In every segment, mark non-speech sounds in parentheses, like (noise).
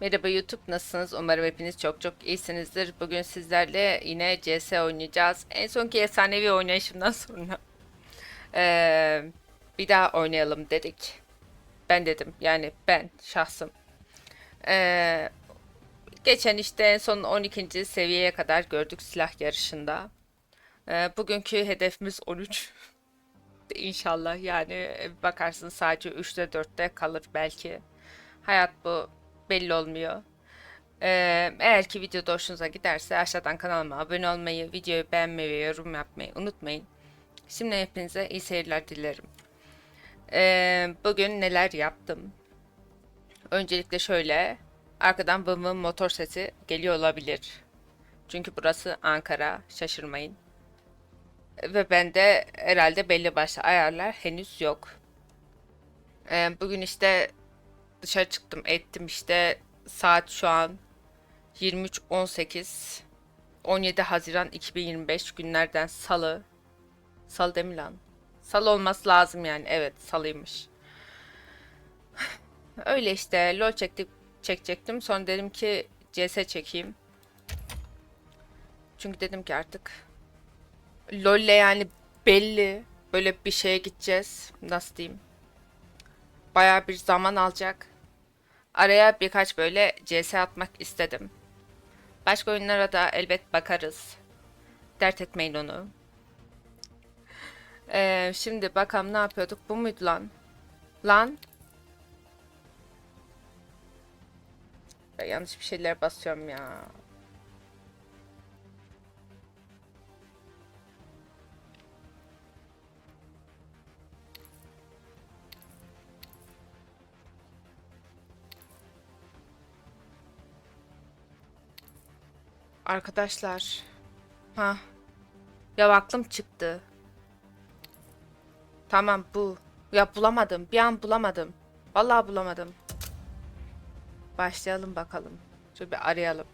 Merhaba YouTube nasılsınız? Umarım hepiniz çok çok iyisinizdir. Bugün sizlerle yine CS oynayacağız. En sonki efsanevi oynayışımdan (laughs) sonra eee, bir daha oynayalım dedik. Ben dedim yani ben şahsım. Eee, geçen işte en son 12. seviyeye kadar gördük silah yarışında. Eee, bugünkü hedefimiz 13. (laughs) İnşallah yani e, bakarsın sadece 3'te 4'te kalır belki. Hayat bu belli olmuyor. Ee, eğer ki video hoşunuza giderse aşağıdan kanalıma abone olmayı, videoyu beğenmeyi ve yorum yapmayı unutmayın. Şimdi hepinize iyi seyirler dilerim. Ee, bugün neler yaptım? Öncelikle şöyle, arkadan vım vım motor sesi geliyor olabilir. Çünkü burası Ankara, şaşırmayın. Ve bende herhalde belli başlı ayarlar henüz yok. Ee, bugün işte dışarı çıktım ettim işte saat şu an 23.18 17 Haziran 2025 günlerden salı salı değil mi lan? Salı olması lazım yani evet salıymış. (sighs) Öyle işte lol çektik çekecektim sonra dedim ki CS çekeyim. Çünkü dedim ki artık LoL'le yani belli böyle bir şeye gideceğiz. Nasıl diyeyim? Bayağı bir zaman alacak. Araya birkaç böyle CS atmak istedim. Başka oyunlara da elbet bakarız. Dert etmeyin onu. Ee, şimdi bakalım ne yapıyorduk? Bu muydu lan? Lan? Ben yanlış bir şeyler basıyorum ya. Arkadaşlar. Ha. Ya aklım çıktı. Tamam bu. Ya bulamadım. Bir an bulamadım. Vallahi bulamadım. Başlayalım bakalım. Şöyle bir arayalım.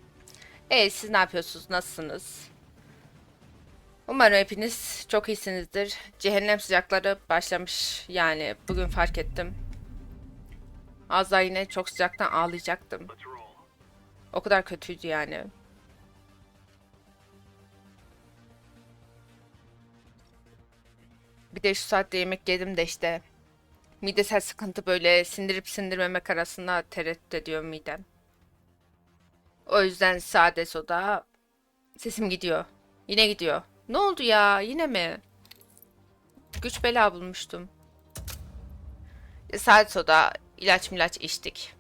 Evet siz ne yapıyorsunuz? Nasılsınız? Umarım hepiniz çok iyisinizdir. Cehennem sıcakları başlamış. Yani bugün fark ettim. Az daha yine çok sıcaktan ağlayacaktım. O kadar kötüydü yani. Bir de şu saatte yemek yedim de işte midesel sıkıntı böyle sindirip sindirmemek arasında tereddüt ediyor midem. O yüzden sade soda sesim gidiyor. Yine gidiyor. Ne oldu ya? Yine mi? Güç bela bulmuştum. Sade soda, ilaç milaç içtik.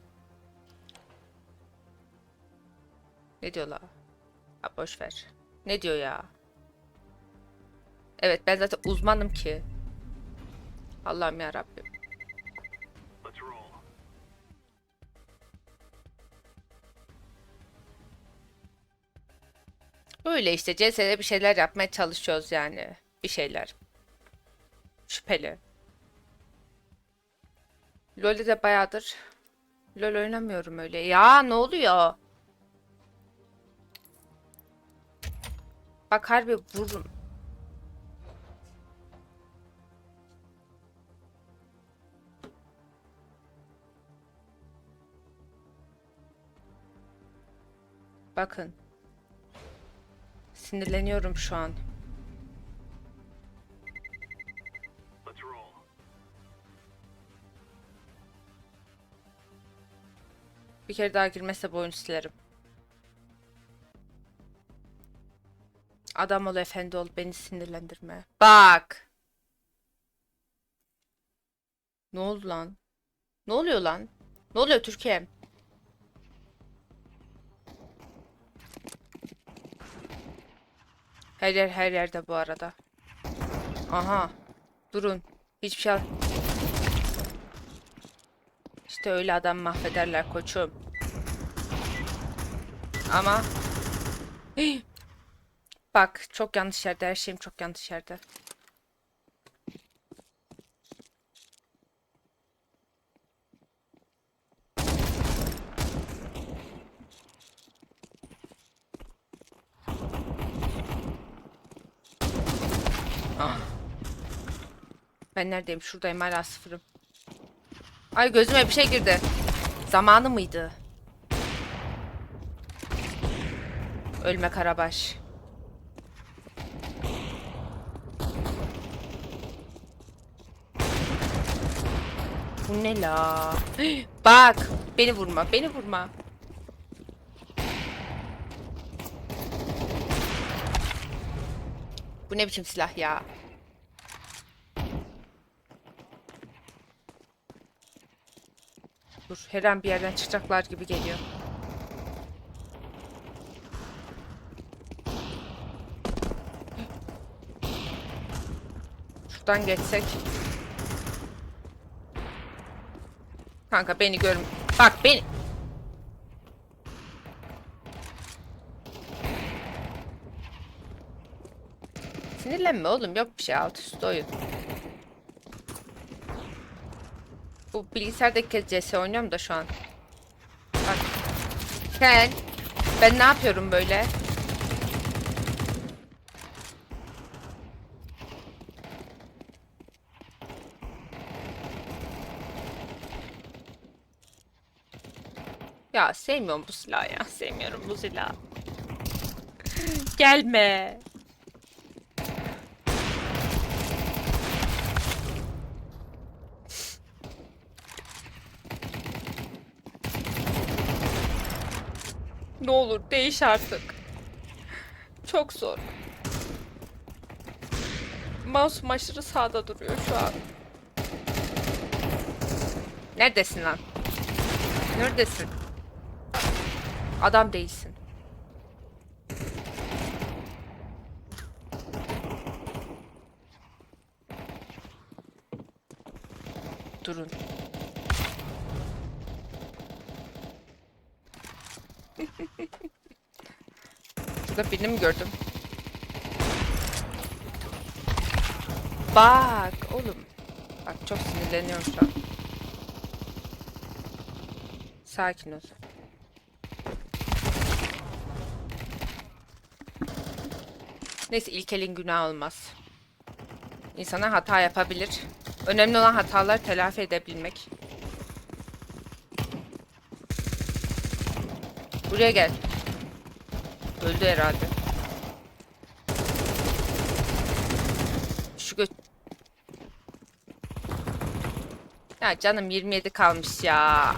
Ne diyorlar? Ha, boş ver. Ne diyor ya? Evet ben zaten uzmanım ki. Allah'ım ya Rabbim. Öyle işte CS'de bir şeyler yapmaya çalışıyoruz yani. Bir şeyler. Şüpheli. LoL'de de bayağıdır LoL oynamıyorum öyle. Ya ne oluyor? Bak harbi vururum. Bakın. Sinirleniyorum şu an. Bir kere daha girmezse bu oyunu silerim. Adam ol efendi ol beni sinirlendirme. Bak. Ne oldu lan? Ne oluyor lan? Ne oluyor Türkiye? Her yer her yerde bu arada. Aha. Durun. Hiçbir şey... İşte öyle adam mahvederler koçum. Ama... (gasps) Bak çok yanlış yerde. Her şeyim çok yanlış yerde. Ben neredeyim? Şuradayım hala sıfırım. Ay gözüme bir şey girdi. Zamanı mıydı? Ölme Karabaş. Bu ne la? (gasps) Bak, beni vurma, beni vurma. Bu ne biçim silah ya? Dur, her an bir yerden çıkacaklar gibi geliyor. Şuradan geçsek. Kanka beni gör. Bak beni. Sinirlenme oğlum yok bir şey alt üst oyun. Bu bilgisayardaki kez CS oynuyorum da şu an. Bak. Sen. Ben ne yapıyorum böyle? Ya sevmiyorum bu silahı ya. Sevmiyorum bu silahı. Gelme. Ne olur değiş artık. Çok zor. Mouse'um aşırı sağda duruyor şu an. Neredesin lan? Neredesin? Adam değilsin. Durun. Şurada birini mi gördüm? Bak oğlum. Bak çok sinirleniyorum şu an. Sakin ol. Neyse ilk elin günah olmaz. İnsana hata yapabilir. Önemli olan hataları telafi edebilmek. Buraya gel. Öldü herhalde. Şu gö... Ya canım 27 kalmış ya.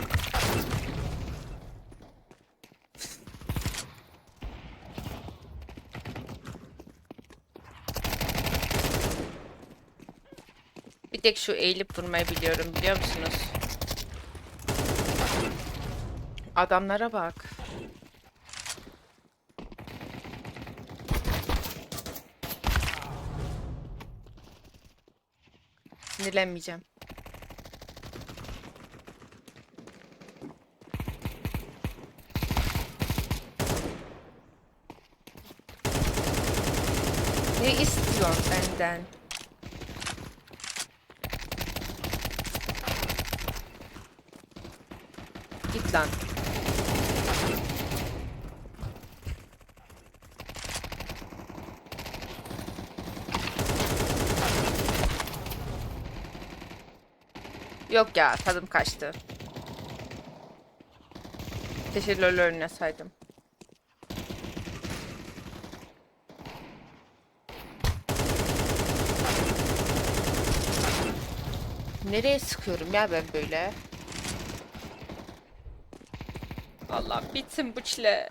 Bir tek şu eğilip vurmayı biliyorum biliyor musunuz? Adamlara bak. Sinirlenmeyeceğim. Ne istiyorsun benden? Git lan. Yok ya tadım kaçtı. Teşekkürler önüne saydım. Nereye sıkıyorum ya ben böyle? Allah bitsin bu çile.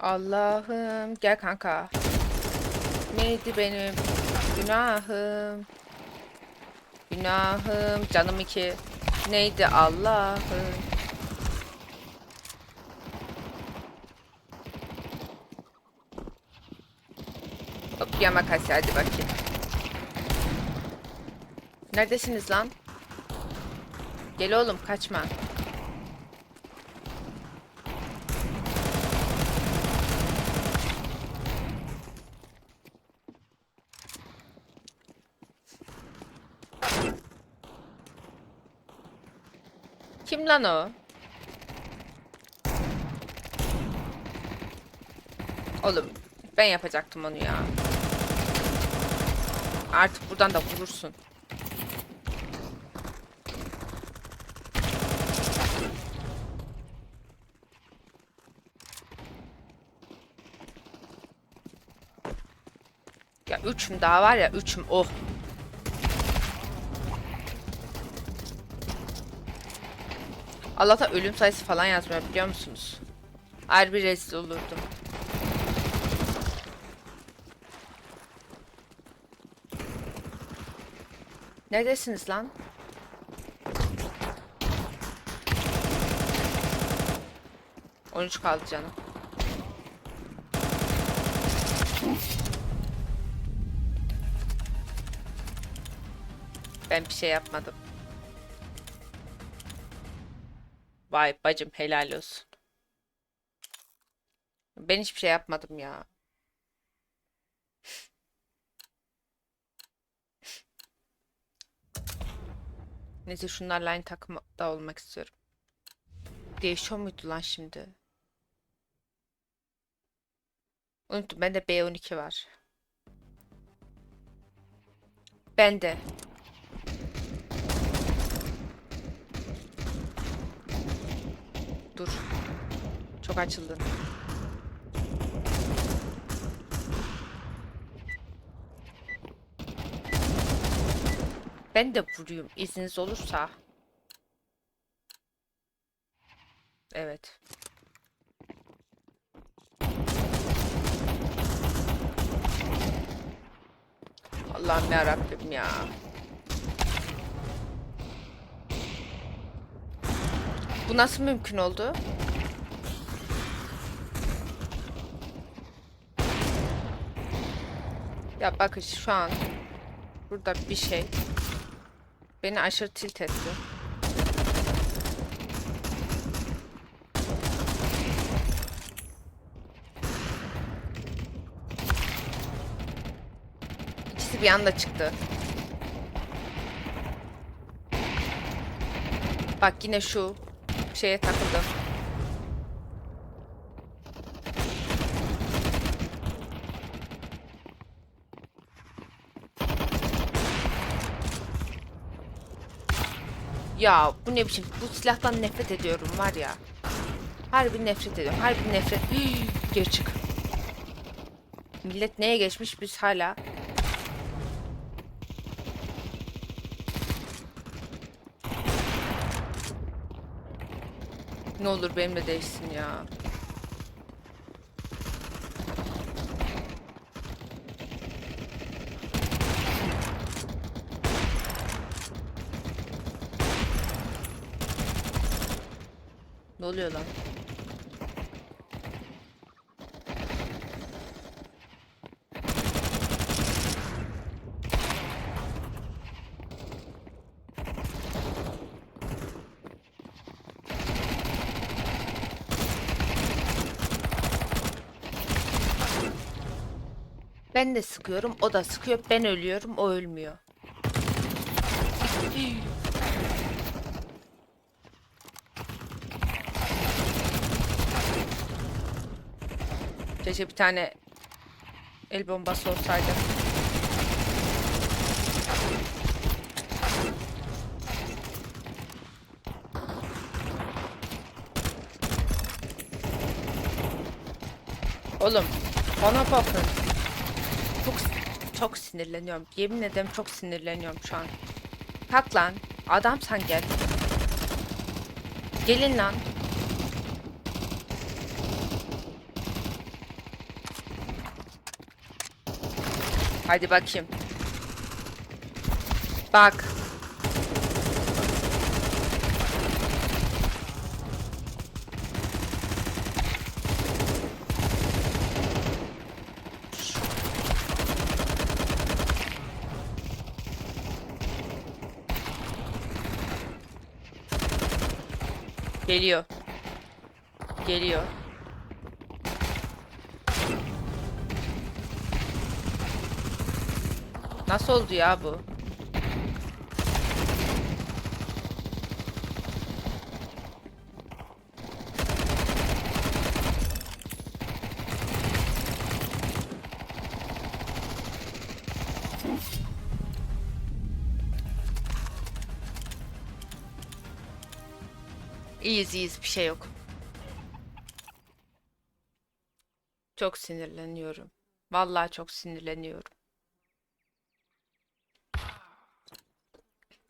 Allah'ım gel kanka. Neydi benim günahım? Günahım canım iki. Neydi Allah'ım? Hop yamakasi hadi bakayım. Neredesiniz lan? Gel oğlum kaçma. Lan o? Oğlum ben yapacaktım onu ya. Artık buradan da vurursun. Ya üçüm daha var ya üçüm oh. Allah'ta ölüm sayısı falan yazmıyor biliyor musunuz? Harbi rezil olurdum. Neredesiniz lan? On üç kaldı canım. Ben bir şey yapmadım. Vay bacım helal olsun. Ben hiçbir şey yapmadım ya. Neyse şunlarla aynı takımda olmak istiyorum. Değişiyor muydu lan şimdi? Unuttum. Bende B12 var. Bende. Dur. Çok açıldın. Ben de vuruyum izniniz olursa. Evet. Allah'ım ya Rabbim ya. Bu nasıl mümkün oldu? Ya bakın şu an burada bir şey beni aşırı tilt etti. İkisi bir anda çıktı. Bak yine şu şeye takıldım. Ya bu ne biçim bu silahtan nefret ediyorum var ya. Harbi nefret ediyorum. Harbi nefret. (gasps) Geri çık. Millet neye geçmiş biz hala. Ne olur benimle değişsin ya. Ne oluyor lan? Ben de sıkıyorum, o da sıkıyor. Ben ölüyorum, o ölmüyor. Keşke bir tane el bombası olsaydı. Oğlum, bana bakın. Çok sinirleniyorum. Yemin ederim çok sinirleniyorum şu an. Kalk lan. Adam sen gel. Gelin lan. Hadi bakayım. Bak. Geliyor. Geliyor. Nasıl oldu ya bu? İyiyiz iyiyiz bir şey yok. Çok sinirleniyorum. Vallahi çok sinirleniyorum.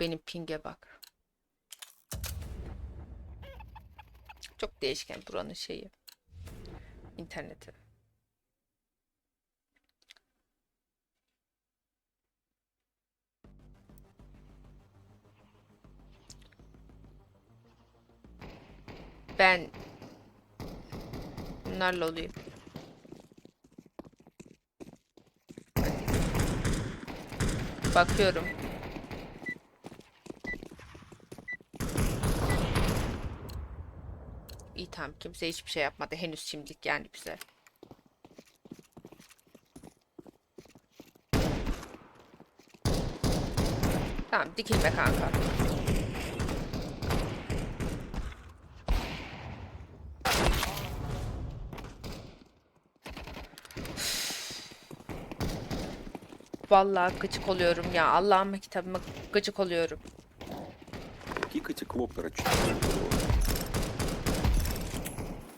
Benim pinge bak. Çok değişken buranın şeyi. İnterneti. Ben bunlarla olayım. Bakıyorum. İyi tamam kimse hiçbir şey yapmadı henüz şimdilik yani bize. Tamam dikilme kanka. Vallahi gıcık oluyorum ya. Allah'ıma kitabıma gıcık oluyorum. Кикайте клоптера чуть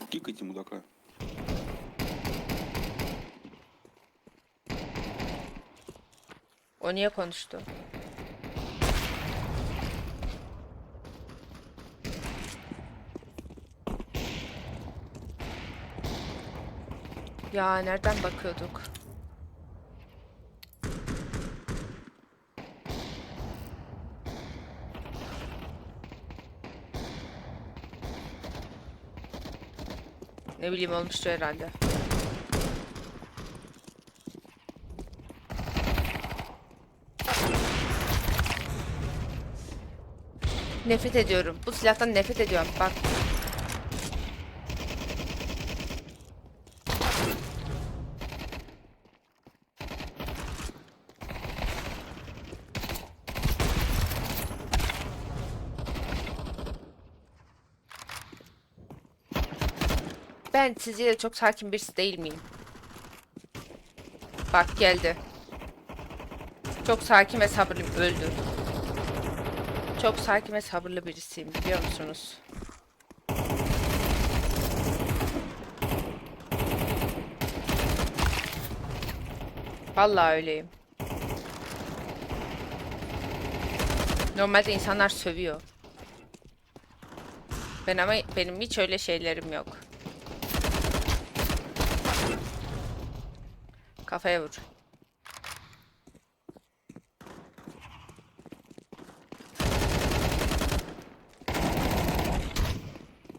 Кикайте мудака. O niye konuştu? Ya nereden bakıyorduk? Ne bileyim olmuştu herhalde. Nefret ediyorum. Bu silahtan nefret ediyorum. Bak. Ben sizce çok sakin birisi değil miyim? Bak geldi. Çok sakin ve sabırlıyım. Öldü. Çok sakin ve sabırlı birisiyim biliyor musunuz? Vallahi öyleyim. Normalde insanlar sövüyor. Ben ama benim hiç öyle şeylerim yok. Kafaya vur.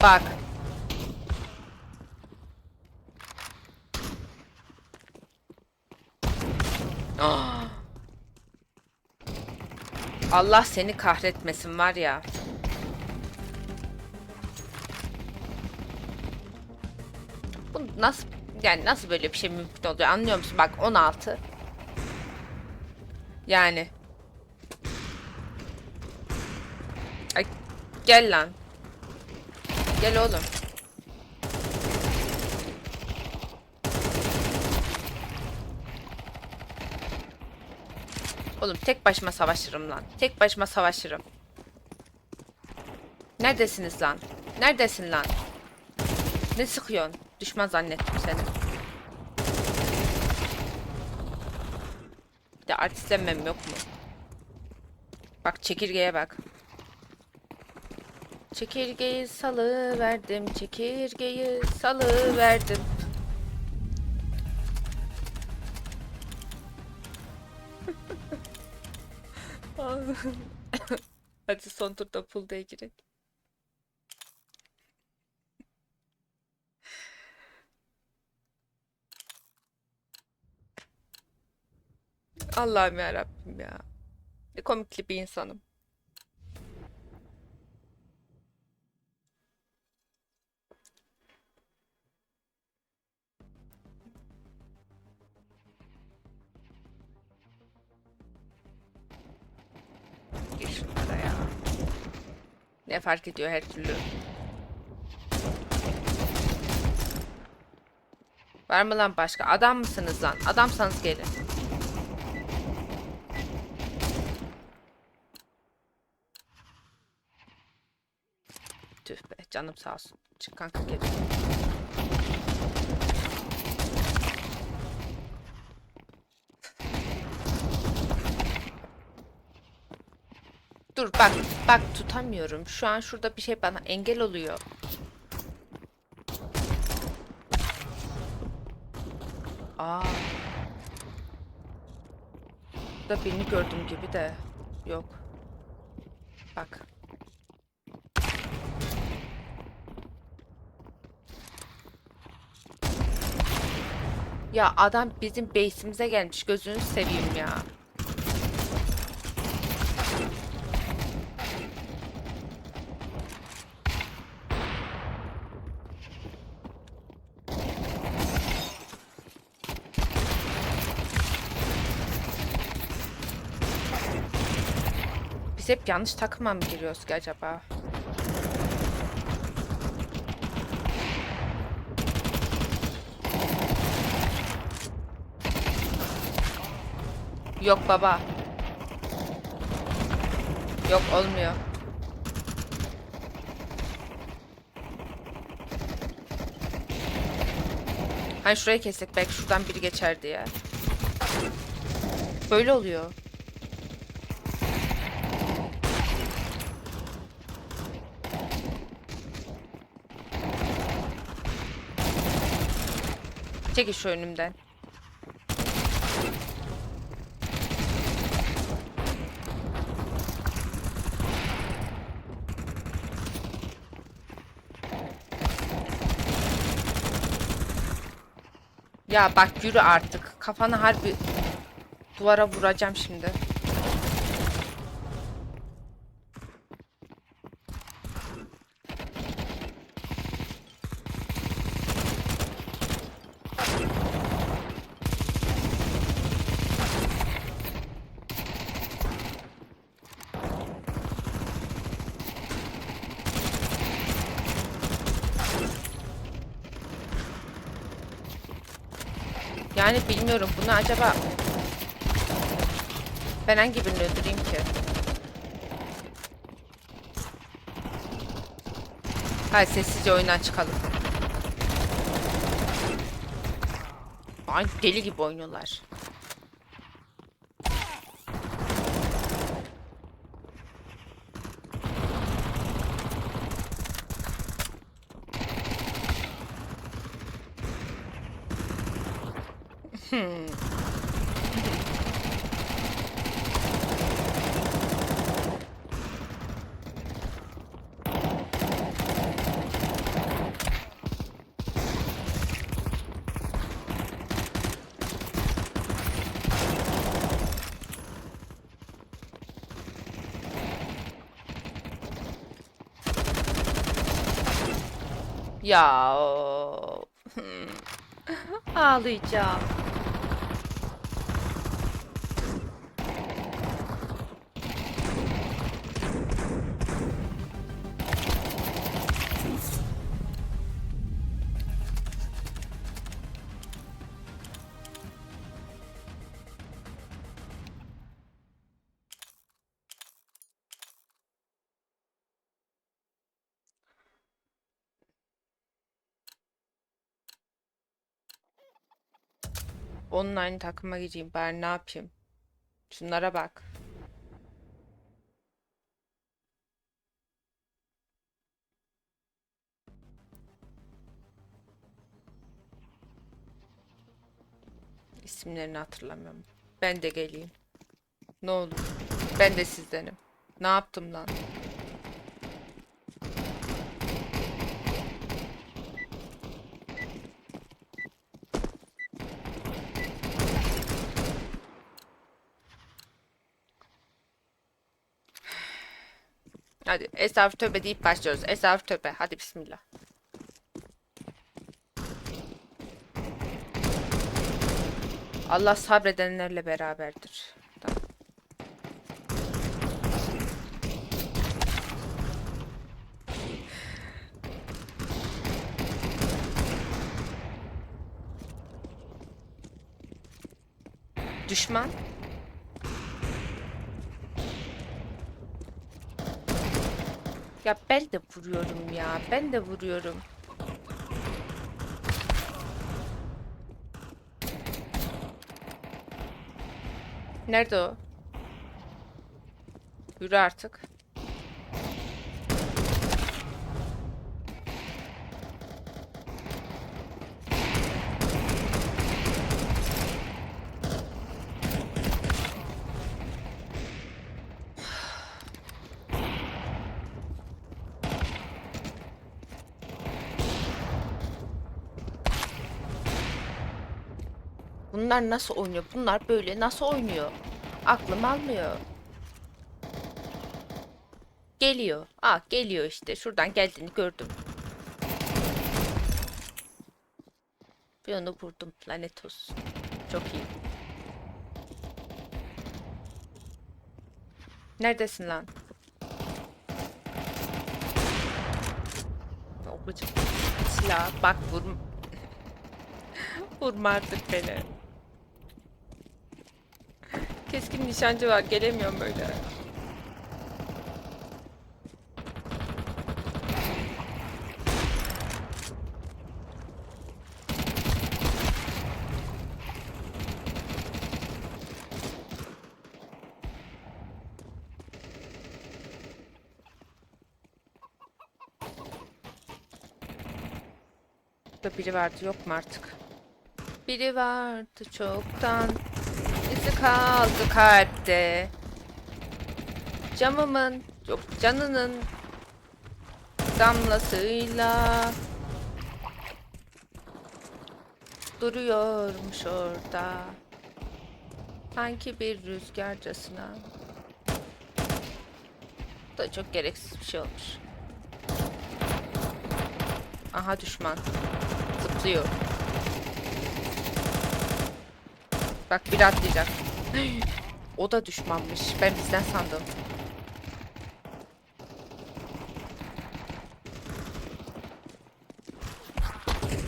Bak. Ah. Allah seni kahretmesin var ya. Bu nasıl yani nasıl böyle bir şey mümkün oluyor anlıyor musun? Bak 16. Yani. Ay, gel lan. Gel oğlum. Oğlum tek başıma savaşırım lan. Tek başıma savaşırım. Neredesiniz lan? Neredesin lan? Ne sıkıyorsun? Düşman zannettim seni. Bir de artistlenmem yok mu? Bak çekirgeye bak. Çekirgeyi salı verdim, çekirgeyi salı verdim. (laughs) Hadi son turda pool'da girek. Allah'ım ya Rabbim ya. Ne komikli bir insanım. Ya. Ne fark ediyor her türlü. Var mı lan başka? Adam mısınız lan? Adamsanız gelin. Canım sağ olsun. Çık kanka geri. Dur bak bak tutamıyorum. Şu an şurada bir şey bana engel oluyor. Aa. Burada birini gördüm gibi de yok. Bak. Ya adam bizim base'imize gelmiş. Gözünü seveyim ya. Biz hep yanlış takıma mı giriyoruz ki acaba? Yok baba. Yok olmuyor. Hani şurayı kessek belki şuradan biri geçer diye. Böyle oluyor. Çekil şu önümden. Ya bak yürü artık. Kafanı harbi duvara vuracağım şimdi. Yani bilmiyorum bunu acaba ben hangi birini öldüreyim ki? Hayır sessizce oyundan çıkalım. Ay deli gibi oynuyorlar. Ya o- (laughs) ağlayacağım. Onun aynı takıma gireyim. Ben ne yapayım? Şunlara bak. İsimlerini hatırlamıyorum. Ben de geleyim. Ne olur. Ben de sizdenim. Ne yaptım lan? Hadi estağfurullah tövbe deyip başlıyoruz. Estağfurullah tövbe. Hadi bismillah. Allah sabredenlerle beraberdir. Düşman Ya ben de vuruyorum ya. Ben de vuruyorum. Nerede o? Yürü artık. Bunlar nasıl oynuyor? Bunlar böyle nasıl oynuyor? Aklım almıyor. Geliyor. Aa geliyor işte. Şuradan geldiğini gördüm. Bir onu vurdum. Lanet olsun. Çok iyi. Neredesin lan? O gıcık silah. Bak vurma. (laughs) Vurma artık beni. Keskin nişancı var. Gelemiyorum böyle. Burada biri vardı yok mu artık? Biri vardı çoktan. İzi kaldı kalpte. Camımın yok canının damlasıyla duruyormuş orada. Sanki bir rüzgarcasına. Bu da çok gereksiz bir şey olmuş. Aha düşman. Zıplıyor. Bak bir atlayacak. (gasps) o da düşmanmış. Ben bizden sandım.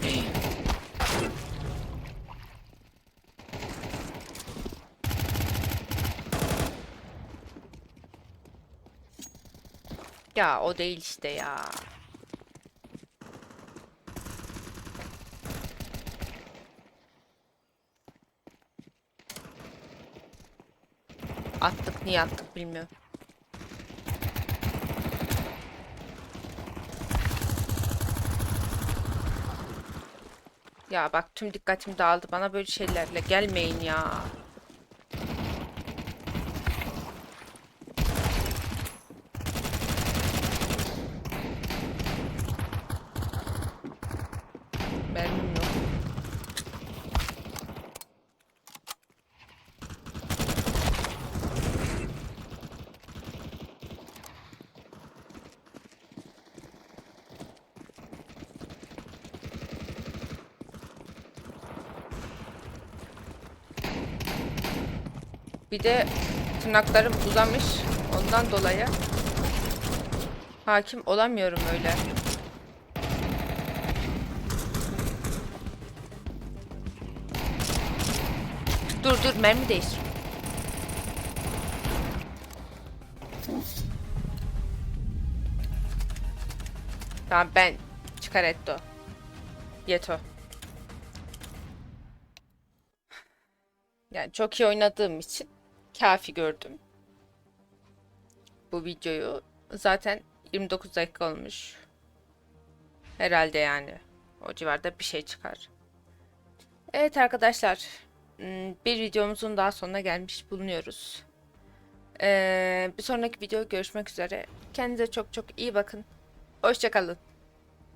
(gasps) Ya o değil işte ya. Attık niye attık bilmiyorum. Ya bak tüm dikkatim dağıldı. Bana böyle şeylerle gelmeyin ya. Mermim yok. Bir de tırnaklarım uzamış. Ondan dolayı hakim olamıyorum öyle. Dur dur mermi değiştir. Tamam ben çıkar etto. Yeto. Yani çok iyi oynadığım için kafi gördüm. Bu videoyu zaten 29 dakika olmuş. Herhalde yani. O civarda bir şey çıkar. Evet arkadaşlar. hmm, Bir videomuzun daha sonuna gelmiş bulunuyoruz. Ee, bir sonraki video görüşmek üzere. Kendinize çok çok iyi bakın. Hoşçakalın.